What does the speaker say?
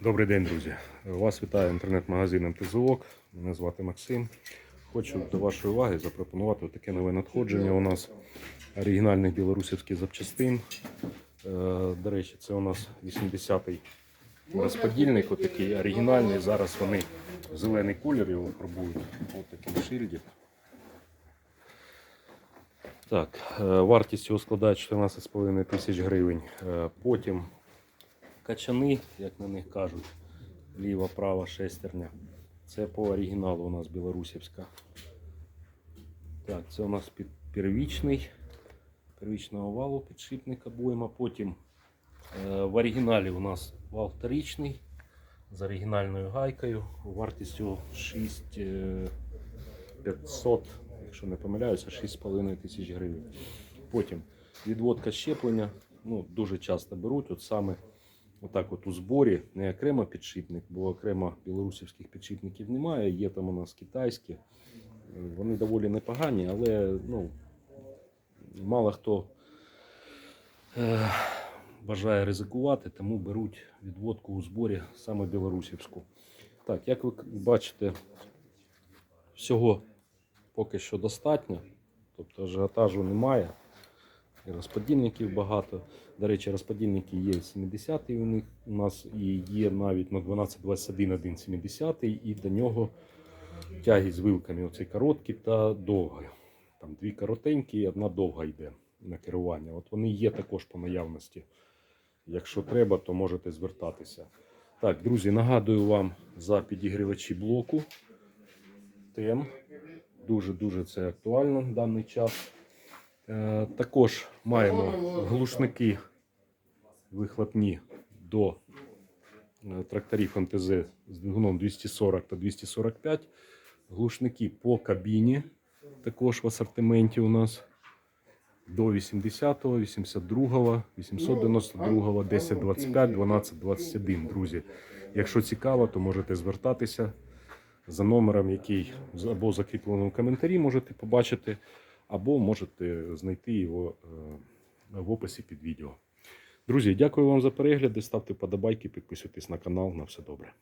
Добрий день, друзі. Вас вітає інтернет-магазин МТЗОК. Мене звати Максим. Хочу до вашої уваги запропонувати таке нове надходження. У нас оригінальних білорусівських запчастин. Е, До речі, це у нас 80-й розподільник, отакий оригінальний. Зараз вони зелений колір його пробують. Ось такий шильдик. Так, е, вартість його складає 14,5 тисяч гривень. Е, Потім качани, як на них кажуть, ліва, права шестерня. Це по оригіналу у нас білорусівська. Так, це у нас під первічний, первічного валу, підшипник обойма. Потім е, в оригіналі у нас вал вторичний з оригінальною гайкою. Вартістю 6500, якщо не помиляюся, 6,5 тисяч гривень. Потім відводка щеплення. Ну, дуже часто беруть. От саме Отак от у зборі не окремо підшипник, бо окремо білорусівських підшипників немає. Є там у нас китайські. Вони доволі непогані, але ну, мало хто е, бажає ризикувати, тому беруть відводку у зборі саме білорусівську. Так, як ви бачите, всього поки що достатньо, тобто ажіотажу немає. Розподільників багато. До речі, розподільники є 70-й у них у нас і є навіть на 1221 один 70-й, і до нього тяги з вилками. Оцей короткий та довгий. Там дві коротенькі і одна довга йде на керування. От вони є також по наявності. Якщо треба, то можете звертатися. Так, друзі, нагадую вам за підігрівачі блоку. ТЕМ. Дуже-дуже це актуально в даний час. Е, Також маємо глушники вихлопні до е, тракторів МТЗ з двигуном 240 та 245. Глушники по кабіні також в асортименті у нас до 80-го, 82-го, 892-го, 1025, 1221. Друзі, якщо цікаво, то можете звертатися за номером, який або закріплено в коментарі можете побачити, або можете знайти його е, в описі під відео. Друзі, дякую вам за перегляди. Ставте подобайки, підписуйтесь на канал. На все добре.